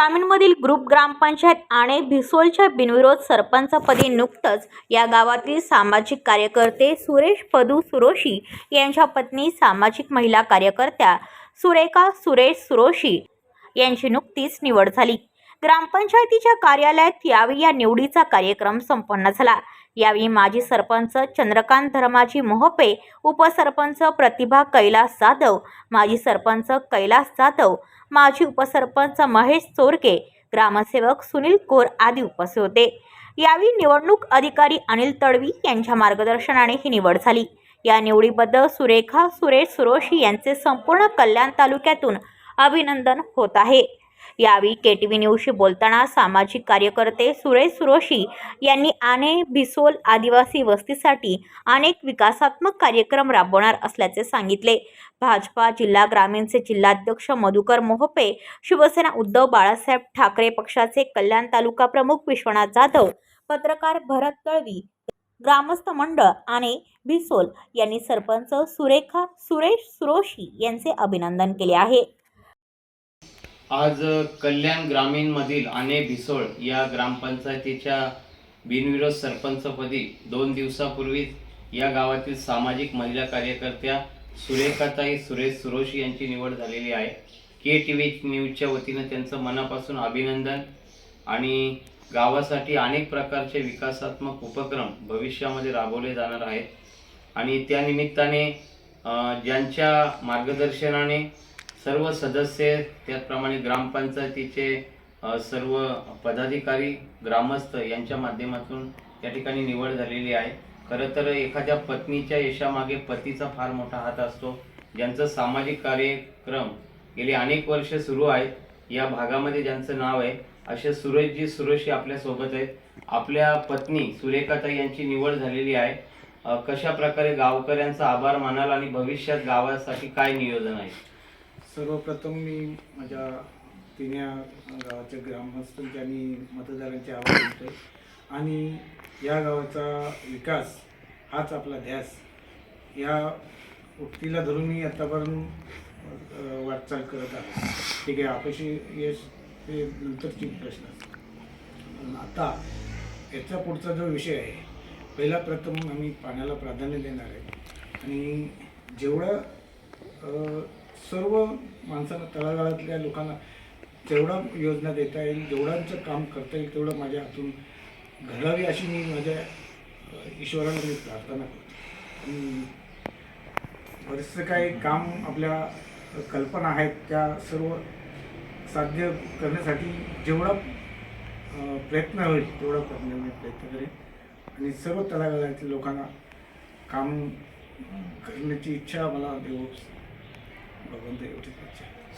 ग्रामीणमधील group ग्रामपंचायत आणि भिसोलच्या बिनविरोध सरपंचपदी नुकतंच या गावातील सामाजिक कार्यकर्ते सुरेश पदू सुरोशी यांच्या पत्नी सामाजिक महिला कार्यकर्त्या सुरेखा सुरेश सुरोशी यांची नुकतीच निवड झाली. ग्रामपंचायतीच्या कार्यालयात यावेळी या निवडीचा कार्यक्रम संपन्न झाला. यावेळी माजी सरपंच चंद्रकांत धर्माजी मोहपे उपसरपंच प्रतिभा कैलास जाधव माजी सरपंच कैलास जाधव माजी उपसरपंच महेश चोरके ग्रामसेवक सुनील कोर आदी उपस्थित होते. यावेळी निवडणूक अधिकारी अनिल तडवी यांच्या मार्गदर्शनाने ही निवड झाली. या निवडीबद्दल सुरेखा सुरेश सुरोशी यांचे संपूर्ण कल्याण तालुक्यातून अभिनंदन होत आहे. यावेळी के टी व्ही न्यूजशी बोलताना सामाजिक कार्यकर्ते सुरेश सुरोशी यांनी आणे भिसोल आदिवासी वस्तीसाठी अनेक विकासात्मक कार्यक्रम राबवणार असल्याचे सांगितले. भाजपा जिल्हा ग्रामीणचे जिल्हाध्यक्ष मधुकर मोहपे शिवसेना उद्धव बाळासाहेब ठाकरे पक्षाचे कल्याण तालुका प्रमुख विश्वनाथ जाधव पत्रकार भरत तळवी ग्रामस्थ मंडळ आणि भिसोल यांनी सरपंच सुरेखा सुरेश सुरोशी यांचे अभिनंदन केले आहे. आज कल्याण ग्रामीणमधील आणे भिसोळ या ग्रामपंचायतीच्या बिनविरोध सरपंचपदी दोन दिवसापूर्वीच या गावातील सामाजिक महिला कार्यकर्त्या सुरेखाताई सुरेश सुरोशी यांची निवड झालेली आहे. के टी व्ही न्यूजच्या वतीनं त्यांचं मनापासून अभिनंदन आणि गावासाठी अनेक प्रकारचे विकासात्मक उपक्रम भविष्यामध्ये राबवले जाणार आहेत. आणि त्यानिमित्ताने ज्यांच्या मार्गदर्शनाने सर्व सदस्य त्याचप्रमाणे ग्रामपंचायतीचे सर्व पदाधिकारी ग्रामस्थ यांच्या माध्यमातून या ठिकाणी निवड झालेली आहे. खरं तर एखाद्या पत्नीच्या यशामागे पतीचा फार मोठा हात असतो. ज्यांचं सामाजिक कार्यक्रम गेली अनेक वर्ष सुरू आहेत या भागामध्ये ज्यांचं नाव आहे असे सुरेशजी सुरेशी आपल्यासोबत आहेत. आपल्या पत्नी सुरेखाताई यांची निवड झालेली आहे. कशा प्रकारे गावकऱ्यांचा आभार मानाल आणि भविष्यात गावासाठी काय नियोजन आहे? सर्वप्रथम मी माझ्या तिन्या गावाच्या ग्रामस्थांच्या आणि मतदारांचे आवाज होतो आणि या गावाचा विकास हाच आपला ध्यास. या उक्तीला धरून मी आतापर्यंत वाटचाल करत आहे. ठीक आहे आपशी यश हे नंतरची प्रश्न पण आता याचा पुढचा जो विषय आहे पहिला प्रथम आम्ही पाण्याला प्राधान्य देणार आहे. आणि जेवढं सर्व माणसांना तळागाळातल्या लोकांना जेवढा योजना देता येईल जेवढांचं काम करता येईल तेवढं माझ्या हातून घडावी अशी मी माझ्या अ, ईश्वराला मी प्रार्थना करतो. बरेचसं काही काम आपल्या कल्पना आहेत त्या सर्व साध्य करण्यासाठी जेवढा प्रयत्न होईल तेवढा प्रयत्न मी प्रयत्न करेन. आणि सर्व तळागाळातील लोकांना काम करण्याची इच्छा मला देऊ भगवंत एवढीच इच्छा आहे.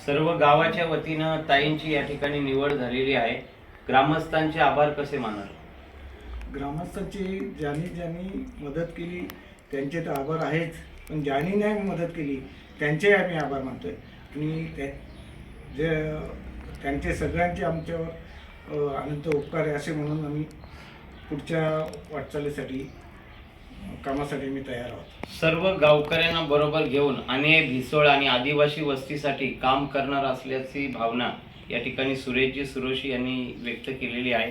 सर्व गावाच्या वतीनं ताईंची या ठिकाणी निवड झालेली आहे. ग्रामस्थांचे आभार कसे मानाल? ग्रामस्थांची ज्यांनी ज्यांनी मदत केली त्यांचे तर आभार आहेच. पण ज्यांनी नाही मदत केली त्यांचेही आम्ही आभार मानतोय. आणि त्या जे त्यांचे सगळ्यांचे आमच्यावर अनंत उपकार आहे असे म्हणून आम्ही पुढच्या वाटचालीसाठी कामासाठी मी तयार आहोत सर्व गावकऱ्यांना बरोबर घेऊन आणि भिसोळ आणि आदिवासी वस्तीसाठी काम करणार असल्याची भावना या ठिकाणी सुरेशजी सुरोशी यांनी व्यक्त केलेली आहे.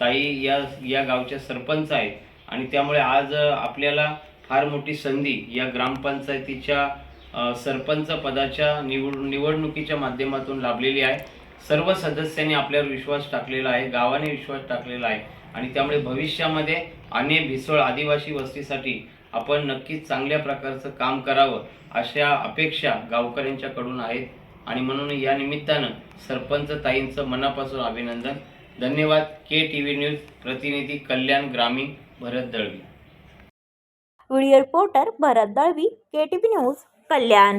ताई या या गावच्या सरपंच आहेत आणि त्यामुळे आज आपल्याला फार मोठी संधी या ग्रामपंचायतीच्या सरपंच पदाच्या निवड निवडणुकीच्या माध्यमातून लाभलेली आहे. सर्व सदस्यांनी आपल्यावर विश्वास टाकलेला आहे गावाने विश्वास टाकलेला आहे आणि त्यामुळे भविष्यामध्ये आणि भिसोळ आदिवासी वस्तीसाठी आपण नक्कीच चांगल्या प्रकारचं काम करावं अशा अपेक्षा गावकऱ्यांच्याकडून आहेत. आणि म्हणून या निमित्तानं सरपंच ताईंचं मनापासून अभिनंदन. धन्यवाद. के टी व्ही न्यूज प्रतिनिधी कल्याण ग्रामीण Bharat Dalvi. Video reporter Bharat Dalvi K T V news Kalyan.